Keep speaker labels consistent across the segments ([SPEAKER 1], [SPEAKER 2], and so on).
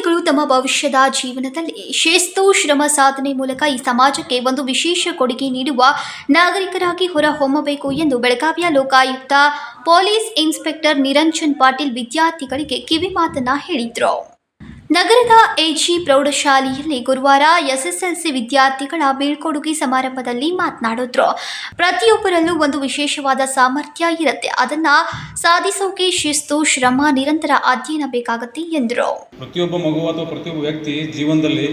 [SPEAKER 1] ತಮ್ಮ ಭವಿಷ್ಯದ ಜೀವನದಲ್ಲಿ ಶಿಸ್ತು, ಶ್ರಮ ಸಾಧನೆ ಮೂಲಕ ಈ ಸಮಾಜಕ್ಕೆ ಒಂದು ವಿಶೇಷ ಕೊಡುಗೆ ನೀಡುವ ನಾಗರಿಕರಾಗಿ ಹೊರಹೊಮ್ಮಬೇಕು ಎಂದು ಬೆಳಗಾವಿಯ ಲೋಕಾಯುಕ್ತ ಪೊಲೀಸ್ ಇನ್ಸ್ಪೆಕ್ಟರ್ ನಿರಂಜನ್ ಪಾಟೀಲ್ ವಿದ್ಯಾರ್ಥಿಗಳಿಗೆ ಕಿವಿಮಾತನ್ನ ಹೇಳಿದ್ರು. ನಗರದ ಎಜಿ ಪ್ರೌಢಶಾಲೆಯಲ್ಲಿ ಗುರುವಾರ ಎಸ್ಎಸ್ಎಲ್ಸಿ ವಿದ್ಯಾರ್ಥಿಗಳ ಬೀಳ್ಕೊಡುಗೆ ಸಮಾರಂಭದಲ್ಲಿ ಮಾತನಾಡಿದ್ರು. ಪ್ರತಿಯೊಬ್ಬರಲ್ಲೂ ಒಂದು ವಿಶೇಷವಾದ ಸಾಮರ್ಥ್ಯ ಇರುತ್ತೆ. ಅದನ್ನ ಸಾಧಿಸೋಕೆ ಶಿಸ್ತು, ಶ್ರಮ, ನಿರಂತರ ಅಧ್ಯಯನ ಬೇಕಾಗುತ್ತೆ ಎಂದರು.
[SPEAKER 2] ಪ್ರತಿಯೊಬ್ಬ ಮಗು ಅಥವಾ ಪ್ರತಿಯೊಬ್ಬ ವ್ಯಕ್ತಿ ಜೀವನದಲ್ಲಿ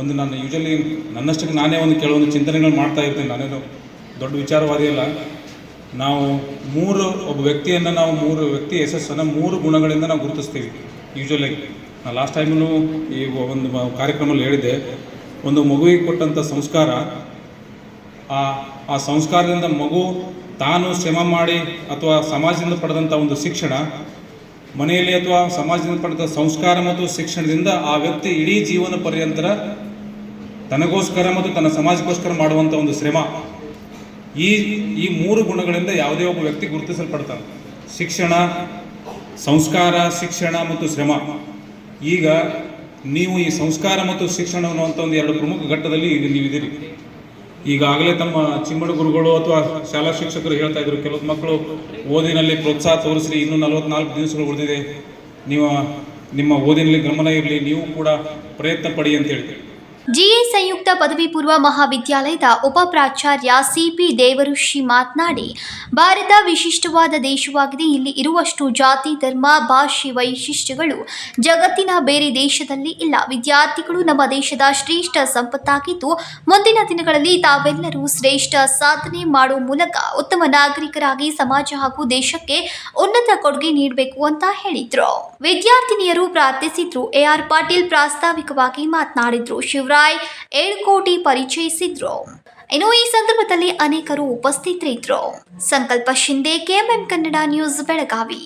[SPEAKER 2] ಒಂದು ನಾನು ಯೂಶಲಿ ನನ್ನಷ್ಟಕ್ಕೆ ನಾನೇ ಒಂದು ಕೆಲವೊಂದು ಚಿಂತನೆಗಳು ಮಾಡ್ತಾ ಇರ್ತೇನೆ. ನಾನೇನು ದೊಡ್ಡ ವಿಚಾರವಾದಿ ಅಲ್ಲ. ನಾವು ಮೂರು ಒಬ್ಬ ವ್ಯಕ್ತಿಯನ್ನು ನಾವು ಮೂರು ವ್ಯಕ್ತಿ ಯಶಸ್ಸನ್ನು ಮೂರು ಗುಣಗಳಿಂದ ನಾವು ಗುರುತಿಸ್ತೀವಿ. ಯೂಶಲಿ ಲಾಸ್ಟ್ ಟೈಮೂ ಈ ಒಂದು ಕಾರ್ಯಕ್ರಮದಲ್ಲಿ ಹೇಳಿದ್ದೆ, ಒಂದು ಮಗುವಿಗೆ ಕೊಟ್ಟಂಥ ಸಂಸ್ಕಾರ, ಆ ಆ ಸಂಸ್ಕಾರದಿಂದ ಮಗು ತಾನು ಶ್ರಮ ಮಾಡಿ ಅಥವಾ ಸಮಾಜದಿಂದ ಪಡೆದಂಥ ಒಂದು ಶಿಕ್ಷಣ, ಮನೆಯಲ್ಲಿ ಅಥವಾ ಸಮಾಜದಿಂದ ಪಡೆದ ಸಂಸ್ಕಾರ ಮತ್ತು ಶಿಕ್ಷಣದಿಂದ ಆ ವ್ಯಕ್ತಿ ಇಡೀ ಜೀವನ ಪರ್ಯಂತರ ತನಗೋಸ್ಕರ ಮತ್ತು ತನ್ನ ಸಮಾಜಕ್ಕೋಸ್ಕರ ಮಾಡುವಂಥ ಒಂದು ಶ್ರಮ. ಈ ಈ ಮೂರು ಗುಣಗಳಿಂದ ಯಾವುದೇ ಒಬ್ಬ ವ್ಯಕ್ತಿ ಗುರುತಿಸಲ್ಪಡ್ತಾನೆ. ಶಿಕ್ಷಣ, ಸಂಸ್ಕಾರ, ಶಿಕ್ಷಣ ಮತ್ತು ಶ್ರಮ. ಈಗ ನೀವು ಈ ಸಂಸ್ಕಾರ ಮತ್ತು ಶಿಕ್ಷಣ ಅನ್ನುವಂಥ ಒಂದು ಎರಡು ಪ್ರಮುಖ ಘಟ್ಟದಲ್ಲಿ ಈಗ ನೀವಿದ್ದೀರಿ. ಈಗಾಗಲೇ ತಮ್ಮ ಚಿಮ್ಮಡ ಗುರುಗಳು ಅಥವಾ ಶಾಲಾ ಶಿಕ್ಷಕರು ಹೇಳ್ತಾ ಇದ್ರು, ಕೆಲವು ಮಕ್ಕಳು ಓದಿನಲ್ಲಿ ಪ್ರೋತ್ಸಾಹ ತೋರಿಸ್ರಿ, ಇನ್ನೂ ನಲವತ್ನಾಲ್ಕು ದಿವಸಗಳು ಉಳಿದಿದೆ. ನೀವು ನಿಮ್ಮ ಓದಿನಲ್ಲಿ ಗಮನ ಇರಲಿ, ನೀವು ಕೂಡ ಪ್ರಯತ್ನ ಪಡಿ ಅಂತ ಹೇಳಿ
[SPEAKER 1] ಜಿಎ ಸಂಯುಕ್ತ ಪದವಿ ಪೂರ್ವ ಮಹಾವಿದ್ಯಾಲಯದ ಉಪ ಪ್ರಾಚಾರ್ಯ ಸಿಪಿ ದೇವರುಷಿ ಮಾತನಾಡಿ, ಭಾರತ ವಿಶಿಷ್ಟವಾದ ದೇಶವಾಗಿದೆ. ಇಲ್ಲಿ ಇರುವಷ್ಟು ಜಾತಿ, ಧರ್ಮ, ಭಾಷೆ, ವೈಶಿಷ್ಟ್ಯಗಳು ಜಗತ್ತಿನ ಬೇರೆ ದೇಶದಲ್ಲಿ ಇಲ್ಲ. ವಿದ್ಯಾರ್ಥಿಗಳು ನಮ್ಮ ದೇಶದ ಶ್ರೇಷ್ಠ ಸಂಪತ್ತಾಗಿದ್ದು, ಮುಂದಿನ ದಿನಗಳಲ್ಲಿ ತಾವೆಲ್ಲರೂ ಶ್ರೇಷ್ಠ ಸಾಧನೆ ಮಾಡುವ ಮೂಲಕ ಉತ್ತಮ ನಾಗರಿಕರಾಗಿ ಸಮಾಜ ಹಾಗೂ ದೇಶಕ್ಕೆ ಉನ್ನತ ಕೊಡುಗೆ ನೀಡಬೇಕು ಅಂತ ಹೇಳಿದ್ರು. ವಿದ್ಯಾರ್ಥಿನಿಯರು ಪ್ರಾರ್ಥಿಸಿದ್ರು. ಎಆರ್ ಪಾಟೀಲ್ ಪ್ರಾಸ್ತಾವಿಕವಾಗಿ ಮಾತನಾಡಿದ್ರು. ಶಿವರಾಯ್ ಏಳ್ಕೋಟಿ ಪರಿಚಯಿಸಿದ್ರು. ಇನ್ನು ಈ ಸಂದರ್ಭದಲ್ಲಿ ಅನೇಕರು ಉಪಸ್ಥಿತರಿದ್ದರು ಸಂಕಲ್ಪ ಶಿಂದೆ ಕೆಎಂಎಂ ಕನ್ನಡ ನ್ಯೂಸ್ ಬೆಳಗಾವಿ.